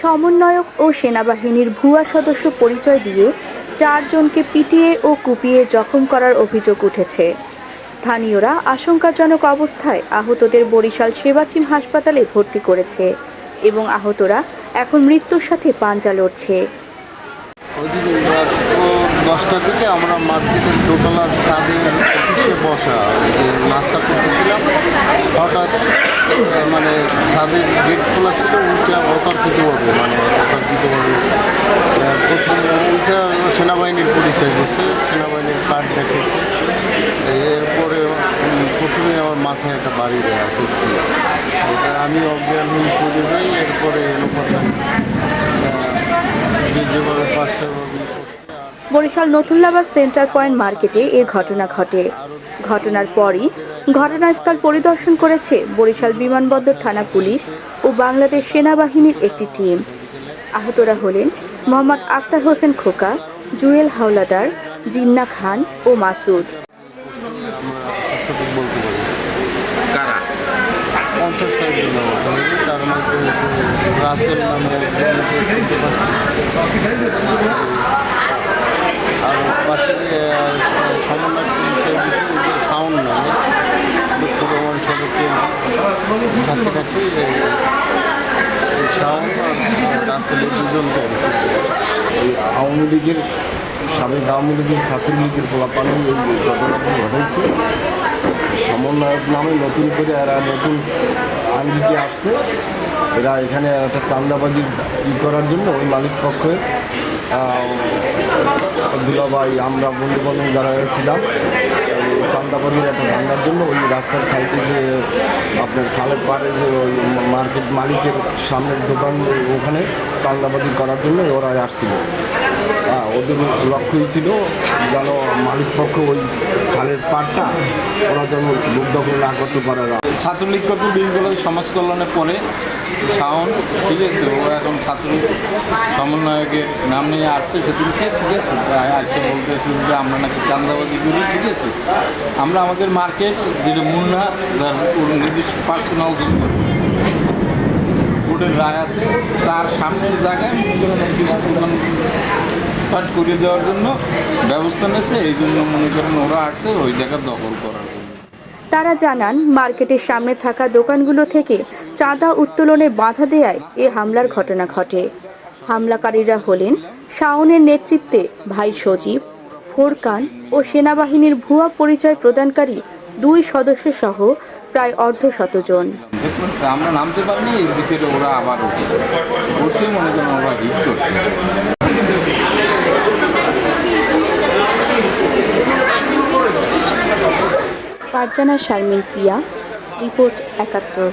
সমন্বয়ক ও সেনাবাহিনীর ভুয়া সদস্য পরিচয় দিয়ে চারজনকে পিটিয়ে ও কুপিয়ে জখম করার অভিযোগ উঠেছে। স্থানীয়রা আশঙ্কাজনক অবস্থায় আহতদের বরিশাল সেবাচিম হাসপাতালে ভর্তি করেছে এবং আহতরা এখন মৃত্যুর সাথে পাঞ্জা লড়ছে। দশটার দিকে আমরা মার্কেটের দোতলার ছাদে বসা করতেছিলাম। হঠাৎ মানে ছাদের গেট খোলা ছিল উঠে অতর্কিতভাবে মানে অতর্কিতভাবে প্রথম উঠে সেনাবাহিনীর পরিচয় দিচ্ছে সেনাবাহিনীর কার্ড দেখেছে। এরপরে প্রথমে আমার মাথায় একটা বাড়ি দেওয়া সত্যি। এটা আমি অজ্ঞান হয়ে পড়ে যাই এরপরে এলোপাতা যে যেভাবে পাঁচশো করছে আর বরিশাল নতুল্লাবাদ সেন্টার পয়েন্ট মার্কেটে এ ঘটনা ঘটে। ঘটনার পরই ঘটনাস্থল পরিদর্শন করেছে বরিশাল বিমানবন্দর থানা পুলিশ ও বাংলাদেশ সেনাবাহিনীর একটি টিম। আহতরা হলেন মোহাম্মদ আক্তার হোসেন খোকা জুয়েল হাওলাদার জিন্না খান ও মাসুদ। রাসেল নামে আর সাউন্ড পারছি এই আওয়ামী লীগের সাবেক আওয়ামী লীগের ছাত্রলীগের পোলাপানি এই ঘটনাটি ঘটেছে। সমন্বয়ক নামে নতুন করে এরা নতুন আঙ্গিকে আসছে। এরা এখানে একটা চান্দাবাজি ই করার জন্য ওই মালিক পক্ষে দুলাভাই আমরা বন্ধু বান্ধব যারা ছিলাম চান্দাবাদির একটা দাঙ্গার জন্য ওই রাস্তার সাইডে যে আপনার খালের পাড়ে যে ওই মার্কেট মালিকের সামনের দোকান ওখানে চান্দাবাদি করার জন্য ওরা আসছিল। হ্যাঁ, ওদের লক্ষ্যই ছিল যেন মালিক পক্ষ ওই খালের পাড়টা ওরা যেন লোক দখল না করতে পারে না। ছাত্রলীগ কত বিলগুলো সমাজ কল্যাণে পরে শাওন, ঠিক আছে, ও এখন ছাত্রলীগ সমন্বয়কের নাম নিয়ে আসছে সেদিনকে, ঠিক আছে আজকে বলতেছে যে আমরা নাকি চান্দাবাজি করি, ঠিক আছে। আমরা আমাদের মার্কেট, যেটা মুন্না ওর নিজস্ব পার্সোনাল কোর্টের রায় আছে, তার সামনের জায়গায় কিছু দোকান পাট করিয়ে দেওয়ার জন্য ব্যবস্থা নিয়েছে এই জন্য মনে করেন ওরা আসছে ওই জায়গা দখল করার জন্য। তারা জানান মার্কেটের সামনে থাকা দোকানগুলো থেকে চাঁদা উত্তোলনে বাধা দেয়ায় এ হামলার ঘটনা ঘটে। হামলাকারীরা হলেন শাওনের নেতৃত্বে ভাই সজীব ফোরকান ও সেনাবাহিনীর ভুয়া পরিচয় প্রদানকারী দুই সদস্য সহ প্রায় অর্ধশতজন দেখুন আমরা নামতে পারিনি এর ভিতরে ওরা আবার উঠে মনে করেন ওরা হিট করছে। ফারজানা শারমিন পিয়া রিপোর্ট একাত্তর।